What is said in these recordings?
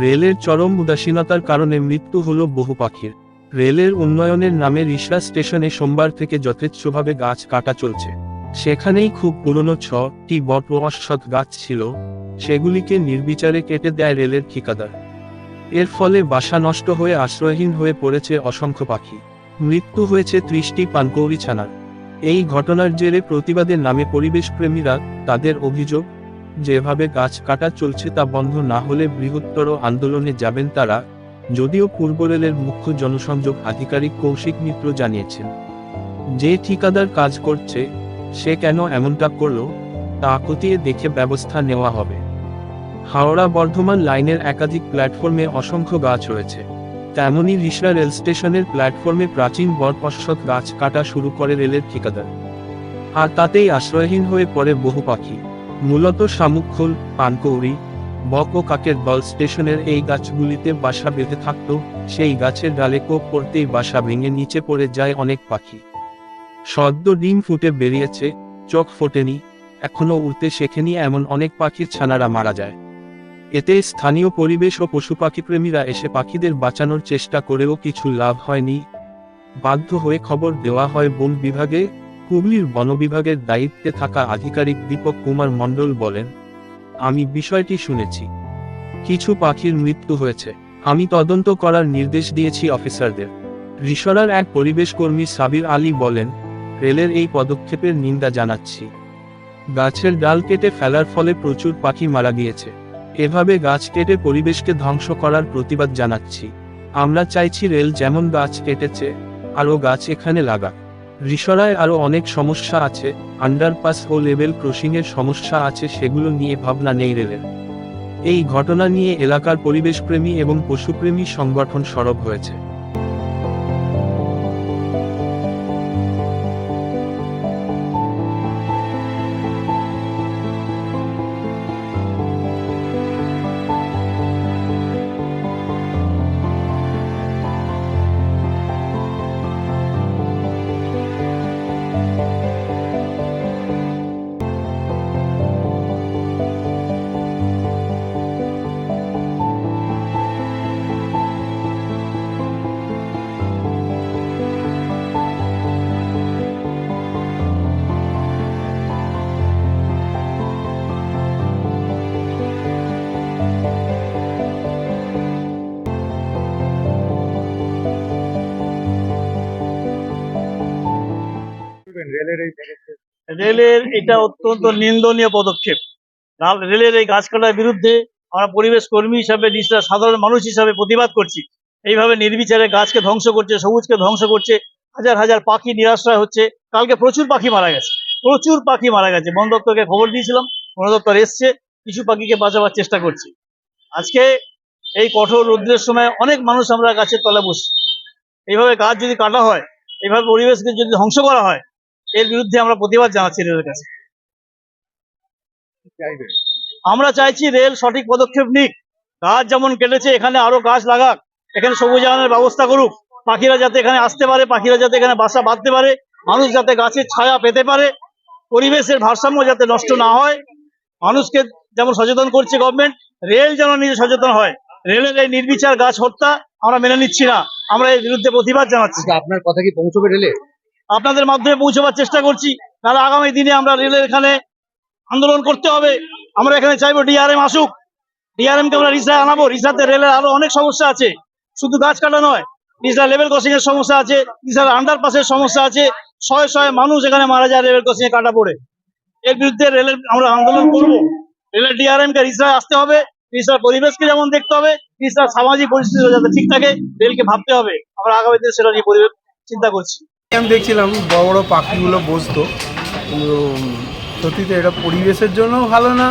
রেলের চরম উদাসীনতার কারণে মৃত্যু হল বহু পাখির। রেলের উন্নয়নের নামে রিসরা স্টেশনে সোমবার থেকে যথেচ্ছভাবে গাছ কাটা চলছে। সেখানেই খুব পুরনো ছটি বট ও অশ্বত্থ গাছ ছিল। সেগুলিকে নির্বিচারে কেটে দেয় রেলের ঠিকাদার। এর ফলে বাসা নষ্ট হয়ে আশ্রয়হীন হয়ে পড়েছে অসংখ্য পাখি। মৃত্যু হয়েছে ত্রিশটি পানকৌড়ি ছানার। এই ঘটনার জেরে প্রতিবাদের নামে পরিবেশপ্রেমীরা তাদের অভিযোগ যেভাবে গাছ কাটা চলছে তা বন্ধ না হলে বৃহত্তর আন্দোলনে যাবেন তারা, যদিও পূর্ব রেলের মুখ্য জনসংযোগ আধিকারিক কৌশিক মিত্র জানিয়েছেন। যে ঠিকাদার কাজ করছে, সে কেন এমনটা করল, তা খতিয়ে দেখে ব্যবস্থা নেওয়া হবে। হাওড়া বর্ধমান লাইনের একাধিক প্ল্যাটফর্মে অসংখ্য গাছ রয়েছে। তেমনই রিসরা রেল স্টেশনের প্ল্যাটফর্মে প্রাচীন বরপশ্বত গাছ কাটা শুরু করে রেলের ঠিকাদার। আর তাতেই আশ্রয়হীন হয়ে পড়ে বহু পাখি। মূলত শামুকখোল, পানকৌড়ি, বক ও কাকের দল স্টেশনের এই গাছগুলিতে বাসা বেঁধে থাকত, সেই গাছের ডালে কোপ পড়তেই বাসা ভেঙে নিচে পড়ে যায় অনেক পাখি। সদ্য ডিম ফুটে বেরিয়েছে, চোখ ফোটেনি এখনও উড়তে শেখেনি এমন অনেক পাখির ছানারা মারা যায়। এতে স্থানীয় পরিবেশ ও পশু পাখি প্রেমীরা এসে পাখিদের বাঁচানোর চেষ্টা করেও কিছু লাভ হয়নি। বাধ্য হয়ে খবর দেওয়া হয় বন বিভাগে হুগলির বন বিভাগের দায়িত্বে থাকা আধিকারিক দীপক কুমার মণ্ডল বলেন, আমি বিষয়টি শুনেছি। কিছু পাখির মৃত্যু হয়েছে। আমি তদন্ত করার নির্দেশ দিয়েছি অফিসারদের। রিসরার এক পরিবেশ কর্মী সাবির আলী বলেন, রেলের এই পদক্ষেপের নিন্দা জানাচ্ছি। গাছের ডাল কেটে ফেলার ফলে প্রচুর পাখি মারা গিয়েছে। এভাবে গাছ কেটে পরিবেশকে ধ্বংস করার প্রতিবাদ জানাচ্ছি। আমরা চাইছি রেল যেমন গাছ কেটেছে, আরও গাছ এখানে লাগাক। রিসরায় আরও অনেক সমস্যা আছে, আন্ডারপাস ও লেভেল ক্রসিংয়ের সমস্যা আছে সেগুলো নিয়ে ভাবনা নেই রেলের। এই ঘটনা নিয়ে এলাকার পরিবেশপ্রেমী এবং পশুপ্রেমী সংগঠন সরব হয়েছে। রেলের এটা অত্যন্ত নিন্দনীয় পদক্ষেপ। রাল- রেলের এই গাছ কাটার বিরুদ্ধে আমরা পরিবেশ কর্মী হিসাবে নিজেরা সাধারণ মানুষ হিসাবে প্রতিবাদ করছি। এইভাবে নির্বিচারে গাছকে ধ্বংস করছে, সবুজকে ধ্বংস করছে, হাজার হাজার পাখি নিরাশ্রয় হচ্ছে। কালকে প্রচুর পাখি মারা গেছে, প্রচুর পাখি মারা গেছে। বন দপ্তরকে খবর দিয়েছিলাম, বন দপ্তর এসছে, কিছু পাখিকে বাঁচাবার চেষ্টা করছি। আজকে এই কঠোর রৌদ্রের সময় অনেক মানুষ আমরা গাছের তলায় বসছি। এইভাবে গাছ যদি কাটা হয়, এইভাবে পরিবেশকে যদি ধ্বংস করা হয় এর বিরুদ্ধে আমরা প্রতিবাদ জানাচ্ছি রেলের কাছে। আমরা চাইছি রেল সঠিক পদক্ষেপ নিক। গাছ যেমন কেটেছে, এখানে আরও গাছ লাগাক। এখানে সবুজায়নের ব্যবস্থা করুক। পাখিরা যাতে এখানে আসতে পারে, পাখিরা যাতে এখানে বাসা বাঁধতে পারে, মানুষ যাতে গাছের ছায়া পেতে পারে, পরিবেশের ভারসাম্য যাতে নষ্ট না হয়। মানুষকে যেমন সচেতন করছে গভর্নমেন্ট রেল যেন নিজে সচেতন হয়। রেলের এই নির্বিচার গাছ হত্যা আমরা মেনে নিচ্ছি না। আমরা এর বিরুদ্ধে প্রতিবাদ জানাচ্ছি। আপনার কথা কি পৌঁছবে রেলে? আপনাদের মাধ্যমে পৌঁছবার চেষ্টা করছি। তাহলে আগামী দিনে আমরা রেলের এখানে আন্দোলন করতে হবে। আমরা এখানে চাইব ডিআরএম আসুক। ডিআরএম কে আমরা রিসায় আনাবো। রিসাতে রেলের আরও অনেক সমস্যা আছে। শুধু গাছ কাটা নয়, রিসা লেভেল ক্রসিং এর সমস্যা আছে, রিসার আন্ডারপাসের সমস্যা আছে। শয়ে শয়ে মানুষ এখানে মারা যায় লেভেল ক্রসিং এ কাটা পড়ে। এর বিরুদ্ধে রেলের আমরা আন্দোলন করব। রেলের ডিআরএম কে রিসায় আসতে হবে। রিসার পরিবেশকে যেমন দেখতে হবে, রিসার সামাজিক পরিস্থিতি যাতে ঠিক থাকে, রেলকে ভাবতে হবে। আমরা আগামী দিনে সেটা নিয়ে পরিবেশ চিন্তা করছি। আমি দেখছিলাম বড় বড় পাখিগুলো বসতো। কিন্তু সত্যিতে এটা পরিবেশের জন্যও ভালো না।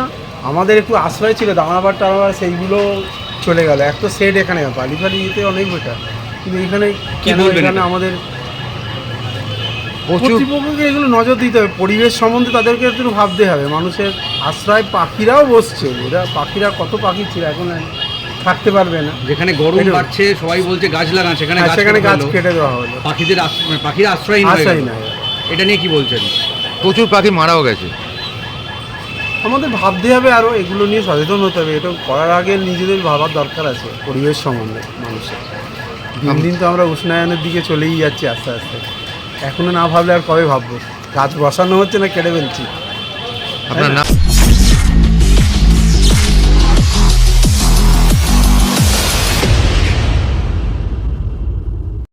আমাদের একটু আশ্রয় ছিল দামাবার টামাবার সেইগুলো চলে গেল। এক তো সেট এখানে বালি ফালি ইতে অনেক বেটার। কিন্তু এখানে কেন এখানে আমাদের কর্তৃপক্ষকে এগুলো নজর দিতে হবে। পরিবেশ সম্বন্ধে তাদেরকে একটু ভাবতে হবে। মানুষের আশ্রয় পাখিরাও বসছে। এরা পাখিরা কত পাখি ছিল এখন আর থাকতে পারবে না। যেখানে গরম বাড়ছে সবাই বলছে গাছ লাগান সেখানে আর গাছ সেখানে কেটে গাছ কেটে দেওয়া হলো। পাখিদের মানে আশ্রয় হয়ে আশ্রয়। নাই এটা নিয়ে কি বলছেন? প্রচুর পাখি মারাও গেছে। আমাদের ভাবতে হবে আরও এগুলো নিয়ে সচেতন হতে হবে। এটা করার আগে নিজেদের ভাবার দরকার আছে পরিবেশ সম্বন্ধে মানুষের। দিন দিন তো আমরা উষ্ণায়নের দিকে চলেই যাচ্ছি আস্তে আস্তে। এখনও না ভাবলে আর কবে ভাববো? গাছ বসানো হচ্ছে না কেটে ফেলছি। আপনার